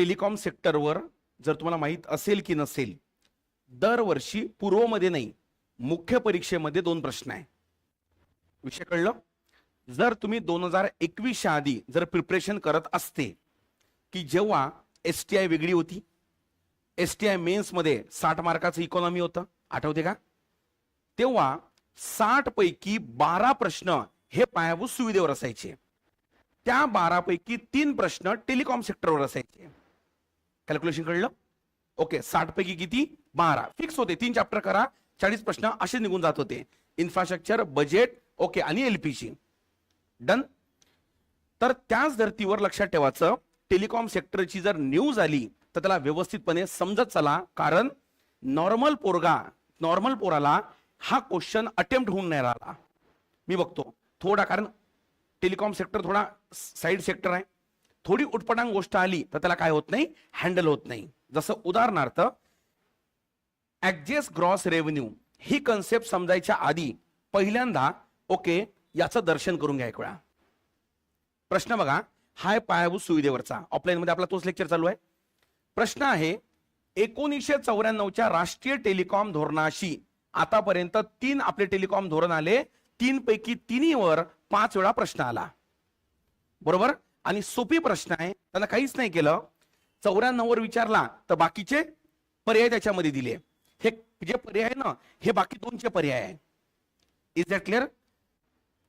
Telecom सेक्टरवर जर तुम्हाला माहीत असेल की नसेल दरवर्षी पूर्वमध्ये नाही मुख्य परीक्षेमध्ये दोन प्रश्न आहे. विषय कळलं? जर तुम्ही दोन हजार एकवीसच्या आधी जर प्रिपरेशन करत असते की जेव्हा एस टी आय वेगळी होती एस टी आय मेन्समध्ये साठ मार्काचं इकॉनॉमी होतं आठवते का? तेव्हा साठ पैकी बारा प्रश्न हे पायाभूत सुविधेवर असायचे. त्या बारापैकी तीन प्रश्न टेलिकॉम सेक्टरवर असायचे. कॅल्क्युलेशन कळलं? ओके साठ पैकी किती? बारा. फिक्स होते. तीन चॅप्टर करा. चाळीस प्रश्न असे निघून जात होते. इन्फ्रास्ट्रक्चर बजेट ओके आणि एलपीजी डन तर त्याच धर्तीवर लक्षात ठेवायचं टेलिकॉम सेक्टरची जर न्यूज आली तर त्याला व्यवस्थितपणे समजत चला. कारण नॉर्मल पोरगा नॉर्मल पोराला हा क्वेश्चन अटेम्प्ट होऊन नाही राहिला. मी बघतो. थोडा कारण टेलिकॉम सेक्टर थोडा साईड सेक्टर आहे. थोडी उटपटांग गोष्ट आली तर त्याला काय होत नाही? हँडल होत नाही. जसं उदाहरणार्थ ऍडजेस्ट ग्रॉस रेव्हेन्यू ही कन्सेप्ट समजायच्या आधी पहिल्यांदा ओके याचं दर्शन करून घ्या एक वेळा प्रश्न बघा हाय पायाभूत सुविधेवरचा. ऑफलाईन मध्ये आपला तोच लेक्चर चालू आहे. प्रश्न आहे एकोणीसशे चौऱ्याण्णवच्या राष्ट्रीय टेलिकॉम धोरणाशी आतापर्यंत तीन आपले टेलिकॉम धोरण आले. तीन पैकी तिन्हीवर पाच वेळा प्रश्न आला. बरोबर? आणि सोपी प्रश्न आहे. त्यांना काहीच नाही केलं. चौऱ्याण्णव वर विचारला तर बाकीचे पर्याय त्याच्यामध्ये दिले. हे जे पर्याय आहे ना हे बाकी दोनचे पर्याय आहे इज दॅट क्लिअर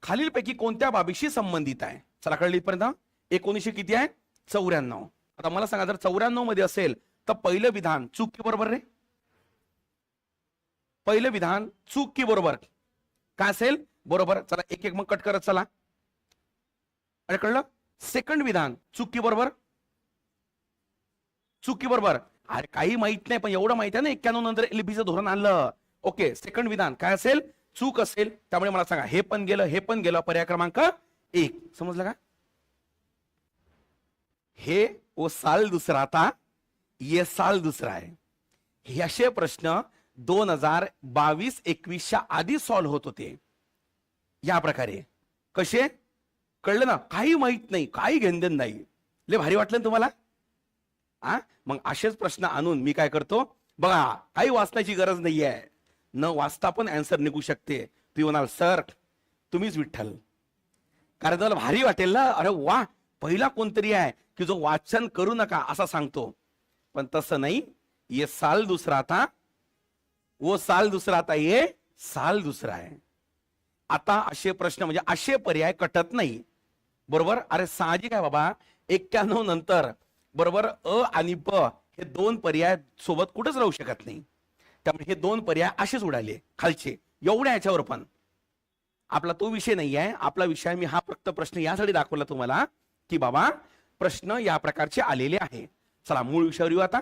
खालीलपैकी कोणत्या बाबीशी संबंधित आहे? चला कळली इथपर्यंत? एकोणीसशे किती आहे? चौऱ्याण्णव. आता मला सांगा जर चौऱ्याण्णवमध्ये असेल तर पहिलं विधान चूक की बरोबर रे? पहिलं विधान चूक की बरोबर? काय असेल? बरोबर. चला एक एक मग कट करत चला. अरे कळलं? सेकंड विधान चुकी बरोबर चुकी बरोबर अरे काही माहीत नाही पण एवढं माहिती आहे ना एक्क्याण्णव नंतर एलबीचं धोरण आणलं. ओके सेकंड विधान काय असेल? चूक असेल. त्यामुळे मला सांगा हे पण गेलं हे पण गेलं पर्याय क्रमांक एक. समजलं का? हे ओ साल दुसरा आता ये साल दुसरा आहे. हे असे प्रश्न दोन हजार बावीस एकवीसच्या आधी सॉल्व्ह होत होते. या प्रकारे. कसे? कळलं ना? काही माहीत नाही काही घेणदेण नाही. लय भारी वाटलं ना तुम्हाला? आ? मग असेच प्रश्न आणून मी काय करतो? बघा काही वाचण्याची गरज नाहीये. न वाचता पण अँसर निघू शकते. तू म्हणाल सर तुम्हीच विठ्ठल. कारण तुम्हाला भारी वाटेल ना? अरे वा! पहिला कोणतरी आहे की जो वाचन करू नका असा सांगतो. पण तसं नाही. ये साल दुसरा आता. वो साल दुसरा आता ये साल दुसरा आहे. आता असे प्रश्न म्हणजे असे पर्याय कटत नाही. बरोबर? अरे साहजिक आहे बाबा. एक्क्याण्णव नंतर बरोबर? अ आणि प हे दोन पर्याय सोबत कुठंच राहू शकत नाही. त्यामुळे हे दोन पर्याय असेच उडाले खालचे. एवढ्या याच्यावर पण. आपला तो विषय नाही आहे. आपला विषय मी हा फक्त प्रश्न यासाठी दाखवला तुम्हाला की बाबा प्रश्न या प्रकारचे आलेले आहे. चला मूळ विषयावर येऊ आता.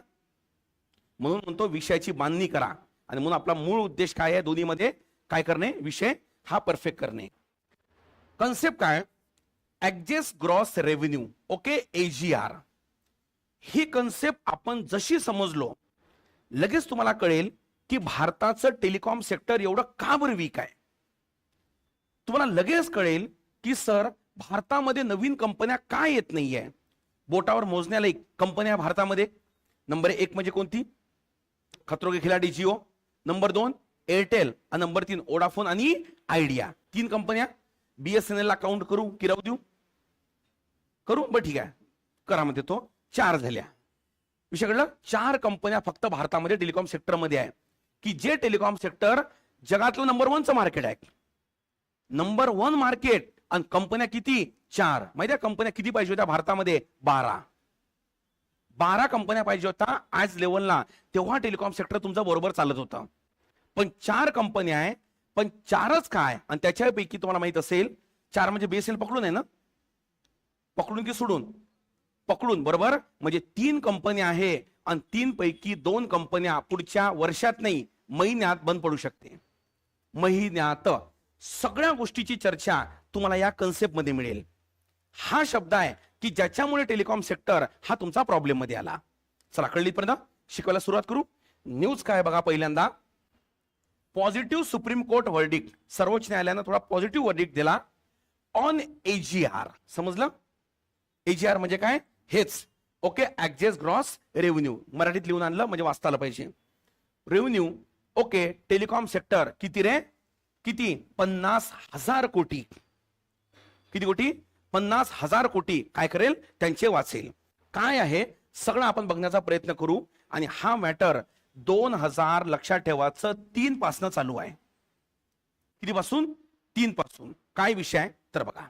म्हणून म्हणतो विषयाची बांधणी करा. आणि म्हणून आपला मूळ उद्देश काय आहे? दोन्हीमध्ये काय करणे? विषय हा परफेक्ट करणे. कन्सेप्ट काय? Adjust gross revenue okay? AGR ही कन्सेप्ट आपण जशी समजलो लगेच तुम्हाला कळेल की भारताचं टेलिकॉम सेक्टर एवढं का बरं वीक आहे? तुम्हाला लगेच कळेल की सर भारतामध्ये नवीन कंपन्या का येत नाहीये? बोटावर मोजण्याला एक कंपन्या भारतामध्ये. नंबर एक म्हणजे कोणती? खतरोगे खिलाडी जिओ. नंबर दोन एअरटेल. आणि नंबर तीन ओडाफोन आणि आयडिया. तीन कंपन्या. बीएसएनएल ला काउंट करू की राहू देऊ? करू? बरं ठीक आहे. करा म्हणते तो. चार झाल्या. विषय कळलं चार कंपन्या फक्त भारतामध्ये टेलिकॉम सेक्टरमध्ये आहे की जे टेलिकॉम सेक्टर जगातलं नंबर वनचं मार्केट आहे. नंबर वन मार्केट आणि कंपन्या किती? चार. माहिती आहे कंपन्या किती पाहिजे होत्या? भारतामध्ये बारा. बारा कंपन्या पाहिजे होत्या आज लेवलला तेव्हा टेलिकॉम सेक्टर तुमचं बरोबर चालत होतं. पण चार कंपन्या आहे पण चारच काय? आणि त्याच्यापैकी तुम्हाला माहीत असेल चार म्हणजे बेसेल पकडून आहे ना? पकडून की सोडून? पकडून बरोबर? म्हणजे तीन कंपन्या आहे आणि तीन पैकी दोन कंपन्या पुढच्या वर्षात नाही महिन्यात बंद पडू शकते. महिन्यात. सगळ्या गोष्टीची चर्चा तुम्हाला या कन्सेप्टमध्ये मिळेल. हा शब्द आहे की ज्याच्यामुळे टेलिकॉम सेक्टर हा तुमचा प्रॉब्लेममध्ये आला. चला कळली पर्यंत शिकवायला सुरुवात करू. न्यूज काय बघा पहिल्यांदा? पॉझिटिव्ह सुप्रीम कोर्ट वर्डिक सर्वोच्च न्यायालयानं थोडा पॉझिटिव्ह वर्डिक दिला. ऑन एजीआर समजलं? एजीआर म्हणजे काय? हेच. ओके ऍक्जेस ग्रॉस रेव्हेन्यू मराठीत लिहून आणलं म्हणजे वाचता आलं पाहिजे. रेव्हेन्यू ओके टेलिकॉम सेक्टर किती रे? किती? पन्नास हजार कोटी. किती कोटी? पन्नास हजार कोटी. काय करेल? त्यांचे वाचेल. काय आहे? सगळं आपण बघण्याचा प्रयत्न करू. आणि हा मॅटर दोन हजार लक्षात ठेवायचं तीन पासनं चालू आहे. किती पासून तीन पासून. काय विषय आहे? तर बघा.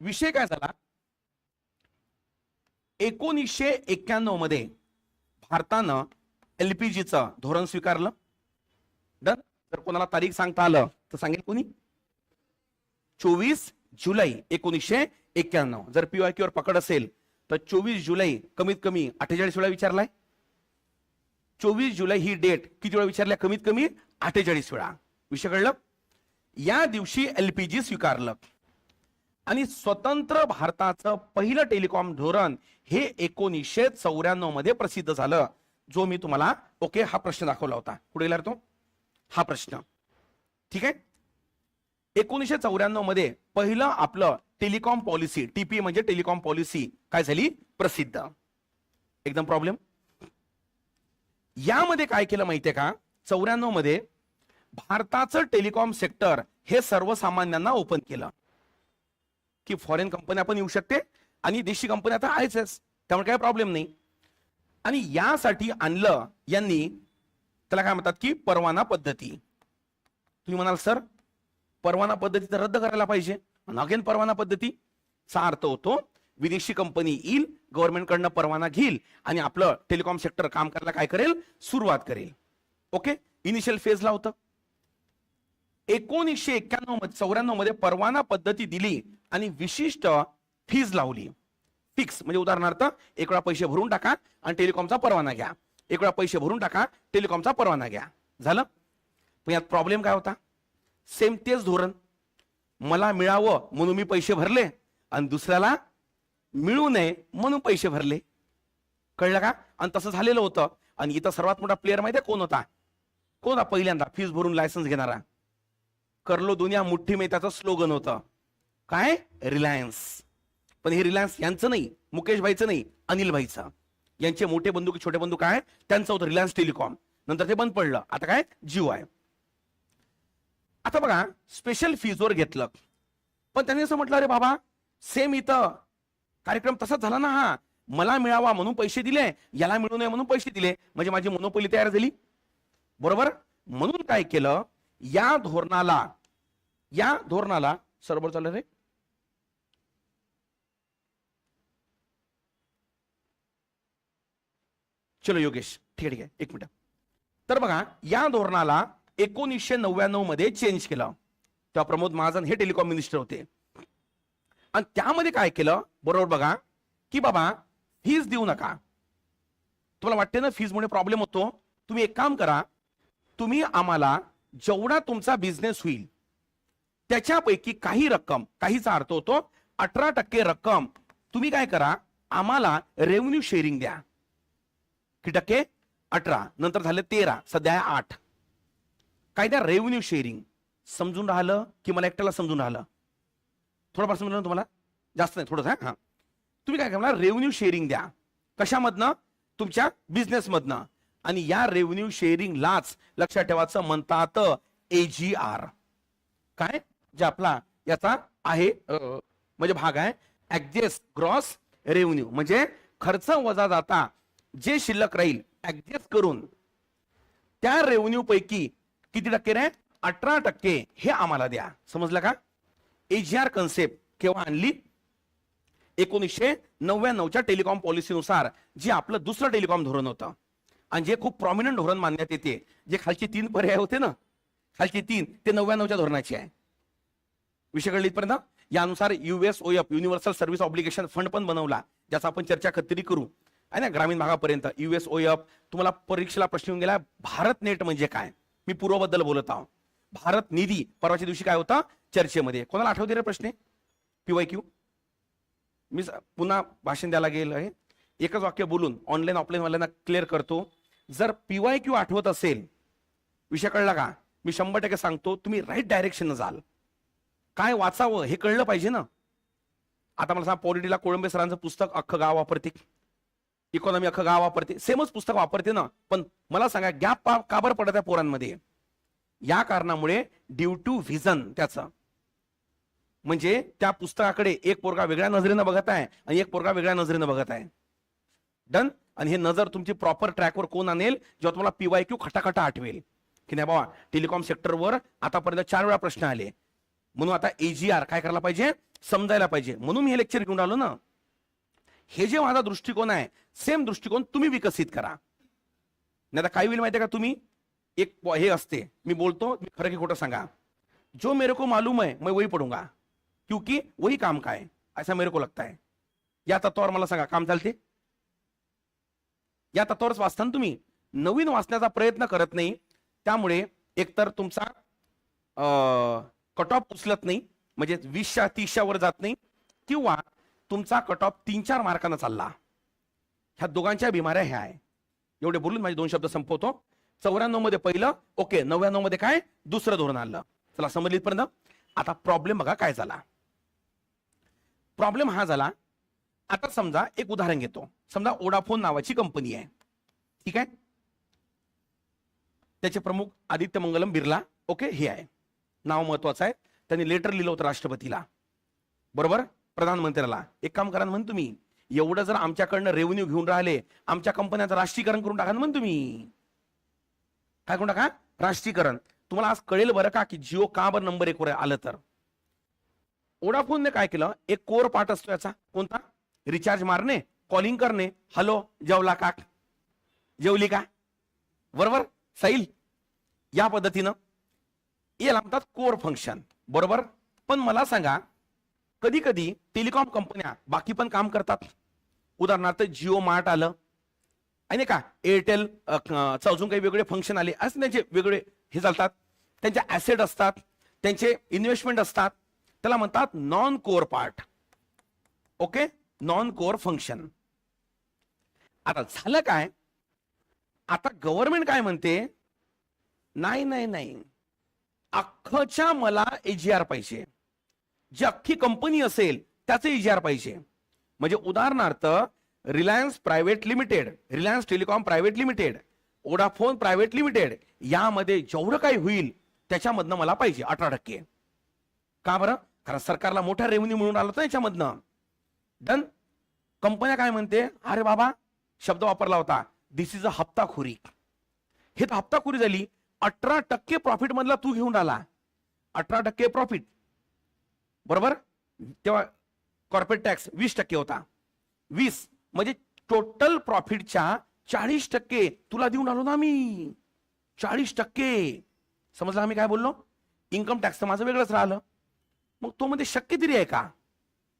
विषय काय झाला? एकोणीसशे एक्क्याण्णवमध्ये भारतानं एलपीजीचं धोरण स्वीकारलं. डन? जर कोणाला तारीख सांगता आलं तर सांगेल कोणी? चोवीस जुलै एकोणीसशे एक्क्याण्णव. जर पीवाय वर पकड असेल तर चोवीस जुलै कमीत कमी अठ्ठेचाळीस वेळा विचारलाय. चोवीस जुलै ही डेट किती वेळा विचारल्या? कमीत कमी अठ्ठेचाळीस वेळा. विषय कळलं? या दिवशी एलपीजी स्वीकारलं. आणि स्वतंत्र भारताचं पहिलं टेलिकॉम धोरण हे एकोणीसशे चौऱ्याण्णवमध्ये प्रसिद्ध झालं. जो मी तुम्हाला ओके हा प्रश्न दाखवला होता. पुढे गेला तो? हा प्रश्न. ठीक आहे? एकोणीसशे चौऱ्याण्णवमध्ये पहिलं आपलं टेलिकॉम पॉलिसी टीपी म्हणजे टेलिकॉम पॉलिसी काय झाली? प्रसिद्ध. एकदम प्रॉब्लेम यामध्ये काय केलं माहितीये का? चौऱ्याण्णवमध्ये भारताचं टेलिकॉम सेक्टर हे सर्वसामान्यांना ओपन केलं. की फॉरेन कंपन्या पण येऊ शकते आणि देशी कंपन्या आता आहेच त्यामुळे काही प्रॉब्लेम नाही. आणि यासाठी आणलं यांनी त्याला काय म्हणतात की परवाना पद्धती. तुम्ही म्हणाल सर परवाना पद्धती तर रद्द करायला पाहिजे. अगेन परवाना पद्धतीचा अर्थ होतो विदेशी कंपनी येईल गव्हर्नमेंटकडनं परवाना घेईल आणि आपलं टेलिकॉम सेक्टर काम करायला काय करेल? सुरुवात करेल. ओके इनिशियल फेजला होतं. एकोणीसशे एक्क्याण्णवमध्ये चौऱ्याण्णवमध्ये परवाना पद्धती दिली आणि विशिष्ट फीज लावली. फिक्स म्हणजे उदाहरणार्थ एक वेळा पैसे भरून टाका आणि टेलिकॉमचा परवाना घ्या. एक वेळा पैसे भरून टाका टेलिकॉमचा परवाना घ्या. झालं? पण यात प्रॉब्लेम काय होता? सेम तेच धोरण. मला मिळावं म्हणून मी पैसे भरले आणि दुसऱ्याला मिळू नये म्हणून पैसे भरले. कळलं का? आणि तसं झालेलं होतं. आणि इथं सर्वात मोठा प्लेअर माहिती कोण होता? कोण होता पहिल्यांदा? फीज भरून लायसन्स घेणारा. करलो दुनिया मुठ्ठी मे त्याचं स्लोगन होतं. काय? रिलायन्स. पण हे रिलायन्स यांचं नाही मुकेश भाईचं नाही अनिल भाईचं यांचे मोठे बंधू की छोटे बंधू काय? त्यांचं होतं रिलायन्स टेलिकॉम. नंतर ते बंद पडलं. आता काय? जिओ आहे आता बघा स्पेशल फीजवर घेतलं. पण त्यांनी असं म्हटलं अरे बाबा सेम इथं. कार्यक्रम तसाच झाला ना हा. मला मिळावा म्हणून पैसे दिले याला मिळू नये म्हणून पैसे दिले. म्हणजे माझी मोनोपोली तयार झाली. बरोबर? म्हणून काय केलं? या धोरणाला या धोरणाला सर्व चाललं रे. चलो योगेश ठीक आहे ठीक आहे. एक मिनिट. तर बघा या धोरणाला एकोणीसशे नव्याण्णवमध्ये चेंज केलं. तेव्हा प्रमोद महाजन हे टेलिकॉम मिनिस्टर होते. आणि त्यामध्ये काय केलं? बरोबर बघा की बाबा फीज देऊ नका. तुम्हाला वाटते ना फीजमुळे प्रॉब्लेम होतो? तुम्ही एक काम करा तुम्ही आम्हाला जेवढा तुमचा बिझनेस होईल त्याच्यापैकी काही रक्कम काहीचा अर्थ होतो अठरा टक्के रक्कम तुम्ही काय करा आम्हाला रेव्हन्यू शेअरिंग द्या. किती टक्के अठरा नंतर झाले तेरा सध्या आहे आठ. काय द्या रेव्हेन्यू शेअरिंग समजून राहिलं की मला एकट्याला समजून राहिलं? थोडंफार समजून तुम्हाला? जास्त नाही थोडंसं हां? तुम्ही काय मला रेव्हेन्यू शेअरिंग द्या. कशामधनं? तुमच्या बिझनेसमधनं आणि या रेव्हेन्यू शेअरिंगलाच लक्षात ठेवायचं म्हणतात एजी आर काय? जे आपला याचा आहे म्हणजे भाग आहे. ऍडजस्ट ग्रॉस रेव्हेन्यू म्हणजे खर्च वजा जाता. जे शिल्लक राहील ऍडजस्ट करून त्या रेव्हन्यू पैकी किती टक्के रे? अठरा टक्के हे आम्हाला द्या. समजलं का? एजीआर कन्सेप्ट केव्हा आणली? एकोणीसशे नव्याण्णवच्या टेलिकॉम पॉलिसीनुसार जे आपलं दुसरं टेलिकॉम धोरण होतं. आणि जे खूप प्रॉमिनंट धोरण मानण्यात येते. जे खालचे तीन पर्याय होते ना? खालचे तीन ते नव्याण्णवच्या धोरणाचे आहे. विषय कळली इथपर्यंत? यानुसार U S O F universal service obligation fund पण बनवला. ज्याचा आपण चर्चा खत्तरी करू. आहे ना ग्रामीण भागापर्यंत यू एस ओ एफ तुम्हाला परीक्षेला प्रश्न येऊन गेला भारत नेट म्हणजे काय? मी पूर्वबद्दल बोलत आहोत भारत निधी परवाच्या दिवशी काय होता? चर्चेमध्ये. कोणाला आठवते रे प्रश्न? पीवाय क्यू मी पुन्हा भाषण द्यायला गेलं आहे. एकच वाक्य बोलून ऑनलाईन ऑफलाईन वाल्यांना क्लिअर करतो. जर पीवाय क्यू आठवत असेल विषय कळला का? मी शंभर टक्के सांगतो तुम्ही राईट डायरेक्शन जाल. काय वाचावं हे कळलं पाहिजे ना? आता मला सांगा पॉलिटीला कोळंबे सरांचं पुस्तक अख्खं गाव वापरते. इकॉनॉमी अख्खं गाव वापरते. सेमच पुस्तक वापरते ना. पण मला सांगा गॅप का बरं पडत आहे पोरांमध्ये? या कारणामुळे ड्यू टू व्हिजन त्याचं. म्हणजे त्या पुस्तकाकडे एक पोरगा वेगळ्या नजरेनं बघत आहे आणि एक पोरगा वेगळ्या नजरेनं बघत आहे. डन आणि हे नजर तुमची प्रॉपर ट्रॅकवर कोण आणेल? जेव्हा तुम्हाला पीवाय क्यू खटाखटा आठवेल. की नाही बाबा टेलिकॉम सेक्टरवर आतापर्यंत चार वेळा प्रश्न आले. म्हणून आता एजीआर काय करायला पाहिजे? समजायला पाहिजे. म्हणून मी हे लेक्चर घेऊन आलो ना. हे जे माझा दृष्टिकोन आहे सेम दृष्टिकोन तुम्ही विकसित करा. नाही आता काय होईल माहितीये का तुम्ही? एक हे असते. मी बोलतो खरं की खोटं सांगा. जो मेरे को मालूम है मैं वही पढ़ूंगा. क्योंकि वही काम का है ऐसा मेरे को लगता है या तत्वावर मला सांगा काम चालते? या तत्वावरच वाचता ना तुम्ही. नवीन वाचण्याचा प्रयत्न करत नाही. त्यामुळे एकतर तुमचा कट ऑफ उचलत नाही. म्हणजे वीसच्या तीसच्या वर जात नाही. किंवा तुमचा कट ऑफ तीन चार मार्कांना चालला. ह्या दोघांच्या बिमाऱ्या ह्या आहे एवढे बोलून माझे दोन शब्द संपवतो. चौऱ्याण्णवमध्ये पहिलं ओके नव्याण्णवमध्ये काय? दुसरं धोरण आणलं. चला समजली पर्यंत आता प्रॉब्लेम बघा काय झाला. प्रॉब्लेम हा झाला आता समजा एक उदाहरण घेतो. समजा ओडाफोन नावाची कंपनी आहे. ठीक आहे? त्याचे प्रमुख आदित्य मंगलम बिर्ला ओके हे आहे. नाव महत्वाचं आहे. त्यांनी लेटर लिहिलं होतं राष्ट्रपतीला. बरोबर? प्रधानमंत्र्याला. एक काम करा म्हण तुम्ही. एवढं जर आमच्याकडनं रेव्हन्यू घेऊन राहिले आमच्या कंपन्याचं राष्ट्रीयकरण करून टाका ना म्हण तुम्ही. काय करून टाका? राष्ट्रीयकरण. तुम्हाला आज कळेल बरं का की जिओ का बरं नंबर एक वर आलं तर? ओडाफोनने काय केलं? एक कोर पार्ट असतो याचा. कोणता? रिचार्ज मारणे कॉलिंग करणे. हॅलो जेवला का? जेवली का? बरोबर? सैल या पद्धतीनं. याला म्हणतात कोर फंक्शन बरोबर? पण मला सांगा कधी कधी टेलिकॉम कंपन्या बाकी पण काम करतात. उदाहरणार्थ जिओ मार्ट आलं. आणि का एअरटेल अजून काही वेगळे फंक्शन आले. असं त्यांचे वेगळे हे चालतात. त्यांचे ऍसेट असतात. त्यांचे इन्व्हेस्टमेंट असतात. त्याला म्हणतात non core part okay non core function आता झालं काय? आता गव्हर्नमेंट काय म्हणते? नाही नाही नाही. अख्खच्या मला एजीआर पाहिजे. जी अख्खी कंपनी असेल त्याचं एजीआर पाहिजे. म्हणजे उदाहरणार्थ Reliance private limited Reliance telecom private limited Vodafone private limited यामध्ये जेवढं काही होईल त्याच्यामधनं मला पाहिजे अठरा टक्के. का बरं? कारण सरकारला मोठा रेव्हेन्यू मिळून आला होता याच्यामधनं. डन कंपन्या काय म्हणते? अरे बाबा शब्द वापरला होता. दिस इज अ हप्ताखोरी. हे तर हप्ताखोरी झाली. अठरा टक्के प्रॉफिट मधला तू घेऊन आला. अठरा टक्के प्रॉफिट बरोबर? तेव्हा कॉर्पोरेट टॅक्स वीस टक्के होता. वीस म्हणजे टोटल प्रॉफिटच्या चाळीस टक्के. तुला देऊन आलो ना मी. चाळीस टक्के. समजलं आम्ही काय बोललो? इन्कम टॅक्स तर माझं वेगळंच राहिलं. मग तो मध्ये शक्य तरी आहे का?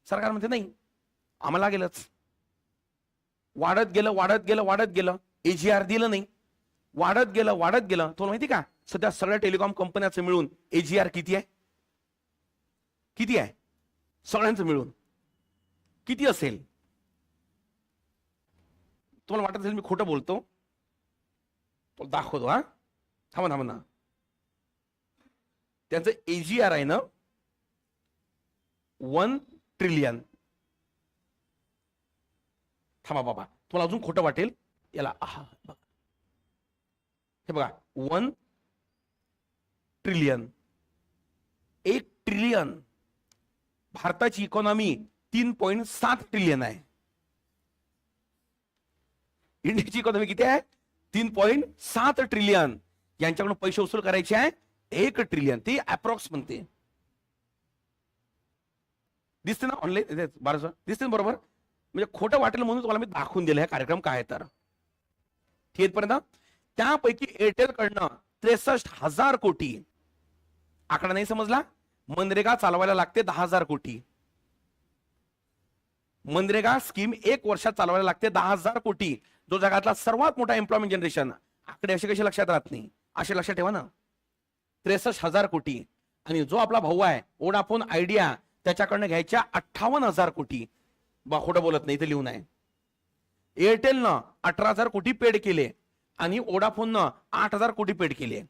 सरकार म्हणते नाही आम्हाला गेलंच वाढत गेलं वाढत गेलं वाढत गेलं. एजीआर दिलं नाही. वाढत गेलं वाढत गेलं. तुला माहिती का? सध्या सगळ्या टेलिकॉम कंपन्याचं मिळून एजीआर किती आहे? किती आहे? सगळ्यांचं मिळून. किती असेल? तुम्हाला वाटत असेल मी खोटं बोलतो? दाखवतो हा? थांबा थांबा ना. त्यांचं एजीआर आहे ना? वन ट्रिलियन थांबा बाबा. तुम्हाला अजून खोटं वाटेल? याला आहा बघा. हे बघा वन ट्रिलियन एक ट्रिलियन भारताची इकॉनॉमी तीन पॉइंट सात ट्रिलियन आहे. इंडियाची इकॉनॉमी किती आहे? तीन पॉइंट सात ट्रिलियन यांच्याकडून पैसे वसूल करायचे आहे. एक ट्रिलियन ते अप्रॉक्स म्हणते. दिसते ना ऑनलाईन बारा दिसते ना बरोबर? म्हणजे खोटं वाटेल म्हणून तुम्हाला मी दाखवून दिलं. हे कार्यक्रम काय आहे तर? ठीक त्यापैकी एअरटेल कडनं त्रेसष्ट हजार कोटी. आकडा नाही समजला? मनरेगा चालवायला लागते दहा हजार कोटी. मनरेगा स्कीम एक वर्षात चालवायला लागते. दहा हजार कोटी. जो जगातला सर्वात मोठा एम्प्लॉयमेंट जनरेशन आकडे असे कसे लक्षात राहत नाही? असे लक्षात ठेवा ना. त्रेसष्ट हजार कोटी. आणि जो आपला भाऊ आहे ओडाफोन आयडिया त्याच्याकडनं घ्यायच्या अठ्ठावन्न हजार कोटी. बा खोटं बोलत नाही ते लिहून आहे. एअरटेलनं अठरा हजार कोटी पेड केले. आणि ओडाफोननं आठ हजार कोटी पेड केले.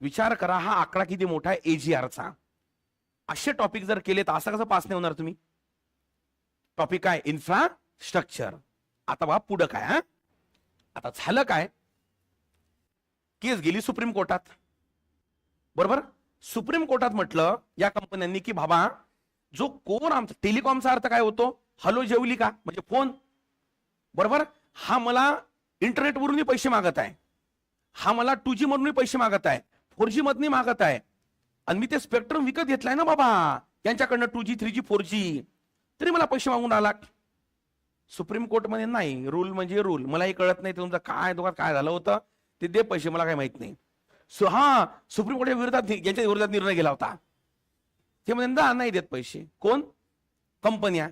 विचार करा हा आकडा किती मोठा आहे? एजीआरचा असे टॉपिक जर केले तर असं कसं पास नाही होणार तुम्ही? टॉपिक काय इन्फ्रास्ट्रक्चर आता बा पुढं काय हा? आता झालं काय? केस गेली सुप्रीम कोर्टात. बरोबर? सुप्रीम कोर्टात म्हटलं या कंपन्यांनी की बाबा जो कोण आमचा टेलिकॉमचा अर्थ काय होतो? हॅलो जेवली का? म्हणजे फोन. बरोबर? हा मला इंटरनेटवरूनही पैसे मागत आहे. हा मला टू जी मधूनही पैसे मागत आहे. फोर जी मधूनही मागत आहे. आणि मी ते स्पेक्ट्रम विकत घेतलाय ना बाबा. यांच्याकडनं two G three G four G. तरी मला पैसे मागून आला. सुप्रीम कोर्टमध्ये नाही. रूल म्हणजे रूल. मलाही कळत नाही तुमचं काय दुकान काय झालं होतं. ते दे पैसे मला काय माहीत नाही. सो हा सुप्रीम कोर्टच्या विरोधात यांच्या विरोधात निर्णय गेला होता. ते म्हणजे "ना, नाही देत पैसे. कोण? कंपन्या.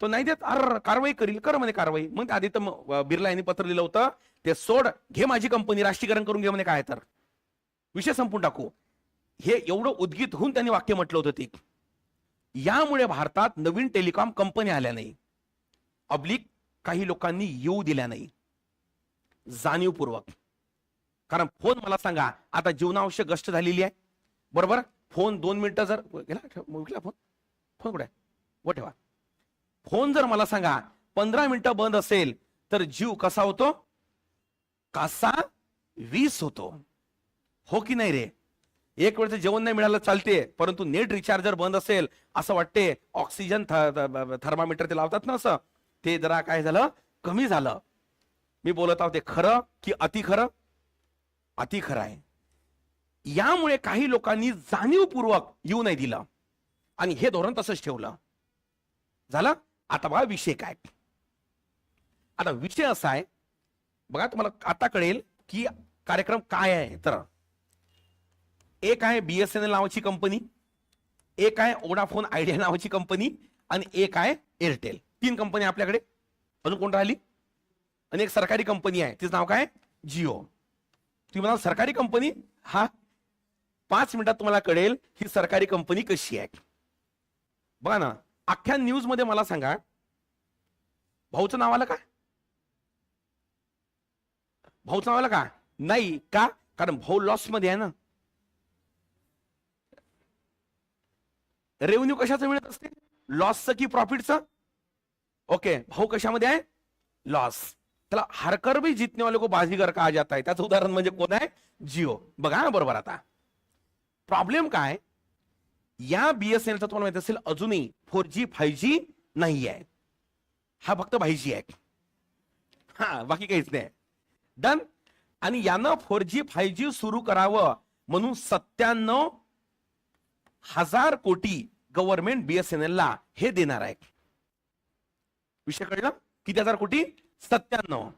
तो नाही देत? अर कारवाई करील कर म्हणे कारवाई. मग आधी तर बिर्ला यांनी पत्र लिहिलं होतं. ते सोड घे माझी कंपनी राष्ट्रीयकरण करून घे म्हणे काय तर. विषय संपून टाकू. हे एवढं उद्गीत होऊन त्यांनी वाक्य म्हटलं होतं ते. यामुळे भारतात नवीन टेलिकॉम कंपन्या आल्या नाही अब्लिक काही लोकांनी येऊ दिल्या नाही जाणीवपूर्वक. कारण फोन मला सांगा आता जीवनावश्यक गष्ट झालेली आहे. बरोबर? फोन दोन मिनिटं जर गेला विकला फोन. फोन कुठे व ठेवा. फोन जर मला सांगा पंधरा मिनिटं बंद असेल तर जीव कसा होतो? कसा? वीस होतो. हो की नाही रे? एक वेळचं जेवण नाही मिळालं चालते. परंतु नेट रिचार्जर बंद असेल असं वाटते ऑक्सिजन थर्मामीटर ते लावतात ना असं ते जरा काय झालं कमी झालं. मी बोलत आहोत ते खरं की अति खरं? अति खरं आहे. यामुळे काही लोकांनी जाणीवपूर्वक येऊ नाही दिलं. आणि हे धोरण तसंच ठेवलं. झालं? आता बघा विषय काय. आता विषय असा आहे बघा तुम्हाला आता कळेल की कार्यक्रम काय आहे तर. एक आहे बीएसएनएल नावाची कंपनी एक आहे ओडाफोन आयडिया नावाची कंपनी आणि एक आहे एअरटेल तीन कंपनी आपल्याकडे. अजून कोण राहिली? आणि एक सरकारी कंपनी आहे. तिचं नाव काय? जिओ तुम्ही म्हणाल सरकारी कंपनी? हा. पाच मिनिटात तुम्हाला कळेल ही सरकारी कंपनी कशी आहे. बघा ना अख्ख्या न्यूजमध्ये मला सांगा भाऊचं नाव आलं का? भाऊचं नाव आलं का? नाही का? कारण भाऊ लॉसमध्ये आहे ना. रेव्हन्यू कशाचं मिळत असते? लॉसचं की प्रॉफिटचं ओके भाऊ कशामध्ये आहे? लॉस त्याला हरकर बी जितने वाले को बाजीगर का जात आहे त्याचं उदाहरण म्हणजे कोण आहे? जिओ बघा ना बरोबर आता. प्रॉब्लेम काय? या बीएसएनएलचा तुम्हाला माहीत असेल अजूनही फोर जी फाईव्ह जी नाही आहे हा फक्त फाय जी आहे. हा बाकी काहीच नाही. डन आणि यानं फोर जी फाईव्ह जी सुरू करावं म्हणून सत्त्याण्णव हजार कोटी गव्हर्नमेंट बीएसएनएल ला हे देणार आहे विषय कळलं? किती हजार कोटी? सत्त्याण्णव.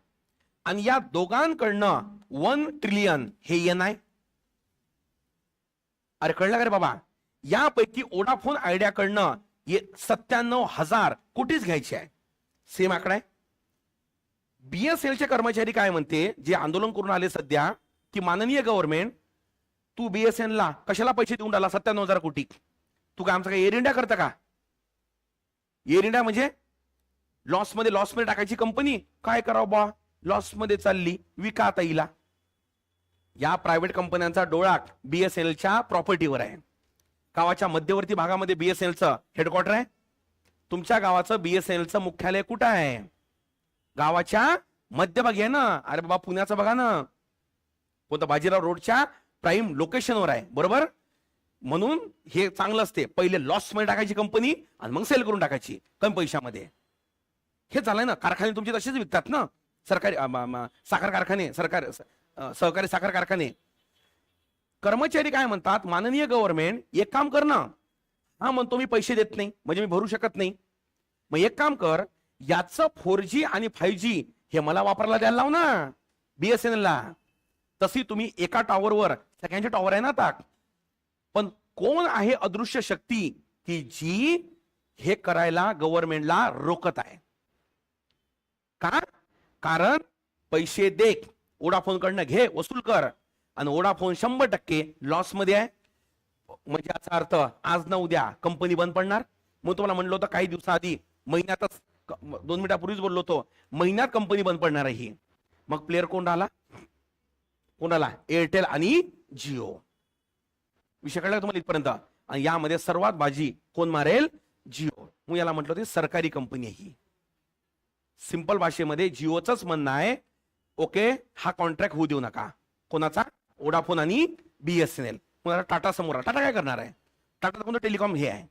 आणि या दोघांकडनं वन ट्रिलियन हे येण आहे अरे कळलं का रे बाबा? यापैकी ओडाफोन आयडियाकडनं सत्त्याण्णव हजार कोटीच घ्यायची आहे सेम आकडा आहे. बीएसएलचे कर्मचारी काय म्हणते? जे आंदोलन करून आले सध्या की माननीय गव्हर्नमेंट तू बीएसएन ला कशाला पैसे देऊन राहिला सत्त्याण्णव हजार कोटी? तू काय आमचं काय एअर इंडिया करता का? एअर इंडिया म्हणजे लॉसमध्ये लॉसमध्ये टाकायची कंपनी? काय करावं बा लॉसमध्ये चालली विका आता या प्रायव्हेट कंपन्यांचा डोळा बीएसएनएलच्या प्रॉपर्टीवर आहे. गावाच्या मध्यवर्ती भागामध्ये बीएसएनएलचं हेडक्वार्टर आहे. तुमच्या गावाचं बीएसएनएलचं मुख्यालय कुठं आहे? गावाच्या मध्यभागी आहे ना? अरे बाबा पुण्याचं बघा ना. कोणतं बाजीराव रोडच्या प्राईम लोकेशनवर आहे बरोबर? म्हणून हे चांगलं असते. पहिले लॉसमध्ये टाकायची कंपनी आणि मग सेल करून टाकायची कमी पैशामध्ये. हे झालंय ना कारखाने तुमचे तसेच विकतात ना? सरकारी साखर कारखाने सरकार सहकारी साखर कारखाने. कर्मचारी काय म्हणतात? माननीय गव्हर्नमेंट एक काम कर ना. हा म्हणतो मी पैसे देत नाही म्हणजे मी भरू शकत नाही. मग एक काम कर याचं फोर जी आणि फाईव्ह जी हे मला वापरायला द्यायला लाव ना बीएसएनएल ला. तशी तुम्ही एका टॉवरवर सगळ्यांचे टॉवर आहे ना ताक पण कोण आहे अदृश्य शक्ती की जी हे करायला गव्हर्नमेंटला रोकत आहे? का? कारण पैसे दे ओडाफोन कडनं घे वसूल कर. आणि ओडाफोन शंभर टक्के लॉसमध्ये आहे. म्हणजे याचा अर्थ आज ना उद्या कंपनी बंद पडणार. मग तुम्हाला म्हणलं होतं काही दिवसाआधी महिन्यातच दोन मिनिटापूर्वीच बोललो होतो. महिन्यात कंपनी बंद पडणार आहे ही मग प्लेअर कोण राहिला? कोणाला? एअरटेल आणि जिओ विषय कळला तुम्हाला इथपर्यंत? आणि यामध्ये सर्वात बाजी कोण मारेल? जिओ मग याला म्हटलं होते सरकारी कंपनी ही. सिंपल भाषेमध्ये जिओचंच म्हणणं आहे. ओके हा कॉन्ट्रॅक्ट होऊ देऊ नका. कोणाचा? ओडाफोन आणि बीएसएनएल कोणाला टाटा समोर आहे. टाटा काय करणार आहे? टाटा कोणतं टेलिकॉम हे आहे?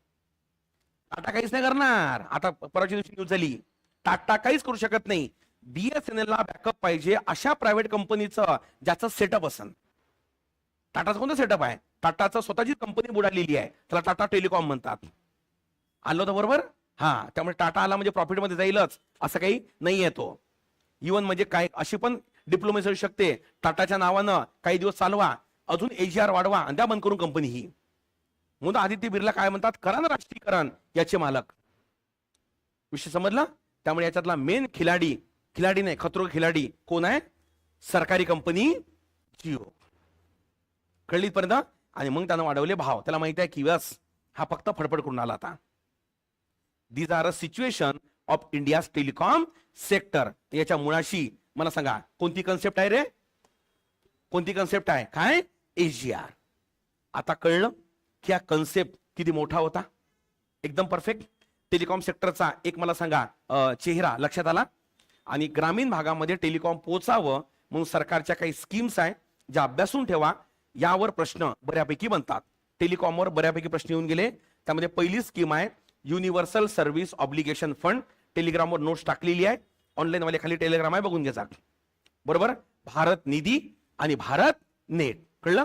टाटा काहीच नाही करणार. आता परवाच्या दिवशी न्यूज झाली. टाटा काहीच करू शकत नाही. बीएसएनएल ला बॅकअप पाहिजे अशा प्रायव्हेट कंपनीचं ज्याचं सेटअप असेल टाटाचं कोणतं सेटअप आहे? टाटाचं स्वतःची कंपनी बुडालेली आहे. त्याला टाटा टेलिकॉम म्हणतात. आलो तर बरोबर? हा त्यामुळे टाटा आला म्हणजे प्रॉफिटमध्ये जाईलच असं काही नाही येतो तो. इवन म्हणजे काय अशी पण डिप्लोमेसी असू शकते. टाटाच्या नावानं काही दिवस चालवा अजून एजीआर वाढवा आणि त्या बंद करून कंपनी ही. म्हणून आदित्य बिर्ला काय म्हणतात? करा ना राष्ट्रीयकरण याचे मालक. विषय समजला? त्यामुळे याच्यातला मेन खिलाडी खिलाडी नाही खतरो खिलाडी कोण आहे? सरकारी कंपनी जिओ. कळली पर्यंत आणि मग त्यानं वाढवले भाव. त्याला माहिती आहे की व्यास हा फक्त फडफड करून आला आता. These are a situation of India's telecom sector याच्या मुळाशी मला सांगा कोणती कन्सेप्ट आहे रे? कोणती कन्सेप्ट आहे? काय? एजीआर आता कळलं की हा कन्सेप्ट किती मोठा होता? एकदम परफेक्ट टेलिकॉम सेक्टरचा एक मला सांगा चेहरा लक्षात आला? आणि ग्रामीण भागामध्ये टेलिकॉम पोचावं म्हणून सरकारच्या काही स्कीम्स आहे ज्या अभ्यासून ठेवा यावर प्रश्न बऱ्यापैकी बनतात. टेलिकॉमवर बऱ्यापैकी प्रश्न येऊन गेले. त्यामध्ये पहिली स्कीम आहे युनिव्हर्सल सर्व्हिस ऑब्लिगेशन फंड टेलिग्रामवर नोट्स टाकलेली आहे. ऑनलाईन वाले खाली टेलिग्राम आहे बघून घ्या बरोबर? भारत निधी आणि भारत नेट. कळलं?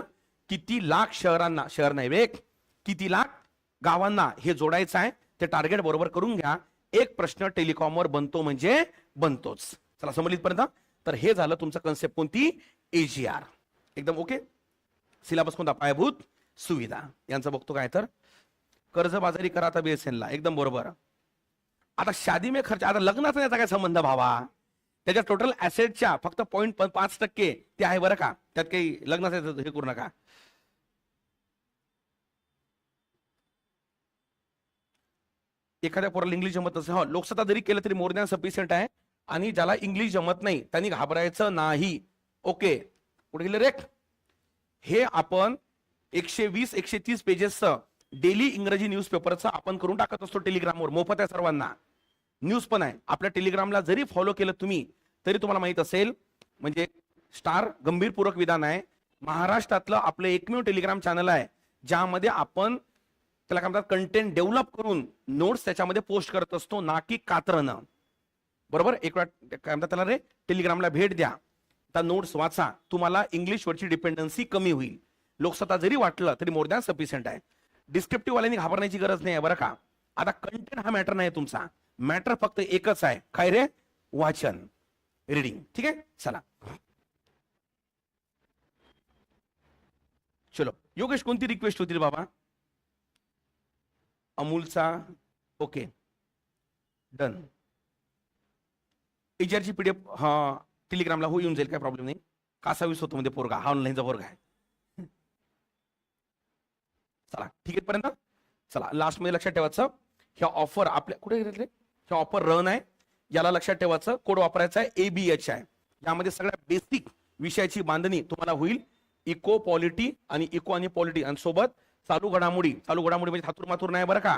किती लाख शहरांना शहर नाही वेग किती लाख गावांना हे जोडायचं आहे ते टार्गेट बरोबर करून घ्या. एक प्रश्न टेलिकॉमवर बनतो म्हणजे बनतोच. चला समजलीपर्यंत तर हे झालं तुमचं कन्सेप्ट कोणती? एजीआर एकदम ओके सिलेबस कोणता? पायाभूत सुविधा. यांचं बघतो काय तर? कर्जबाजारी करा आता बीएसएनला ला. एकदम बरोबर. आता शादी में खर्च आता लग्नाचा याचा काय संबंध भावा? त्याच्या टोटल ऍसेटच्या फक्त पॉईंट पाच टक्के ते आहे बरं का? त्यात काही लग्नाचं हे करू नका. एखाद्या पोराला इंग्लिश जमत नसेल. हा लोकसत्ता जरी केलं तरी मोर दॅन सफिशियंट आहे आणि ज्याला इंग्लिश जमत नाही त्यांनी घाबरायचं नाही. ओके पुढे गेले रेख. हे आपण एकशे वीस एकशे तीस पेजेसचं डेली इंग्रजी न्यूजपेपरचं आपण करून टाकत असतो टेलिग्रामवर मोफत आहे सर्वांना. न्यूज पण आहे. आपल्या टेलिग्रामला जरी फॉलो केलं तुम्ही तरी तुम्हाला माहीत असेल म्हणजे स्टार गंभीरपूर्वक विधान आहे. महाराष्ट्रातलं आपलं एकमेव टेलिग्राम चॅनल आहे ज्यामध्ये आपण त्याला काय म्हणतात कंटेंट डेव्हलप करून नोट्स त्याच्यामध्ये पोस्ट करत असतो ना की कातरणं बरोबर? एक वेळा काय म्हणतात त्याला रे? टेलिग्रामला भेट द्या. त्या नोट्स वाचा. तुम्हाला इंग्लिशवरची डिपेंडन्सी कमी होईल. लोकसत्ता जरी वाटलं तरी मोर दॅन सफिशियंट आहे. डिस्क्रिप्टिव्ह वाल्यांनी घाबरण्याची गरज नाही आहे बरं का. आता कंटेंट हा मॅटर नाही तुमचा. मॅटर फक्त एकच आहे. काय रे? वाचन. रिडिंग ठीक आहे? चला. चलो. योगेश कोणती रिक्वेस्ट होती बाबा? अमूलचा ओके. डन एचआरची पीडीएफ हा टेलिग्रामला हो येऊन जाईल काय प्रॉब्लेम नाही. कासावीस होतो मध्ये पोरगा हा ऑनलाईनचा पोरगा आहे. चला ठीक आहे पर्यंत चला लास्टमध्ये लक्षात ठेवायचं ह्या ऑफर आपल्या कुठे ह्या ऑफर रन आहे. याला लक्षात ठेवायचं कोड वापरायचा आहे एबीएच आहे. यामध्ये सगळ्या बेसिक विषयाची बांधणी तुम्हाला होईल. इको पॉलिटी आणि इको आणि पॉलिटी आणि सोबत चालू घडामोडी चालू घडामोडी म्हणजे थातूर माथूर नाही बरं का?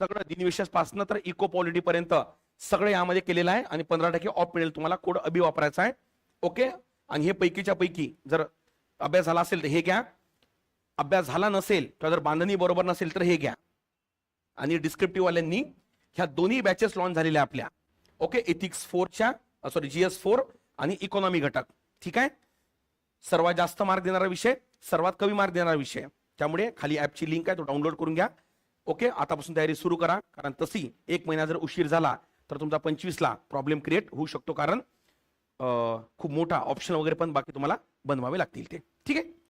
सगळं दिनविशेषपासनं तर इको पॉलिटी पर्यंत सगळं यामध्ये केलेलं आहे आणि पंधरा टक्के ऑफ मिळेल. तुम्हाला कोड अबी वापरायचा आहे. ओके आणि हे पैकीच्या पैकी जर अभ्यास झाला असेल तर हे घ्या. अभ्यास झाला नसेल किंवा जर बांधणी बरोबर नसेल तर हे घ्या. आणि डिस्क्रिप्टिव्हवाल्यांनी ह्या दोन्ही बॅचेस लॉन्च झालेल्या आपल्या. ओके एथिक्स फोरच्या सॉरी जीएस फोर आणि इकॉनॉमी घटक. ठीक आहे? सर्वात जास्त मार्क देणारा विषय सर्वात कमी मार्क देणारा विषय. त्यामुळे खाली ॲपची लिंक आहे तो डाउनलोड करून घ्या. ओके आतापासून तयारी सुरू करा कारण तशी एक महिना जर उशीर झाला तर तुमचा पंचवीसला प्रॉब्लेम क्रिएट होऊ शकतो कारण खूप मोठा ऑप्शन वगैरे पण बाकी तुम्हाला बनवावे लागतील ते. ठीक आहे?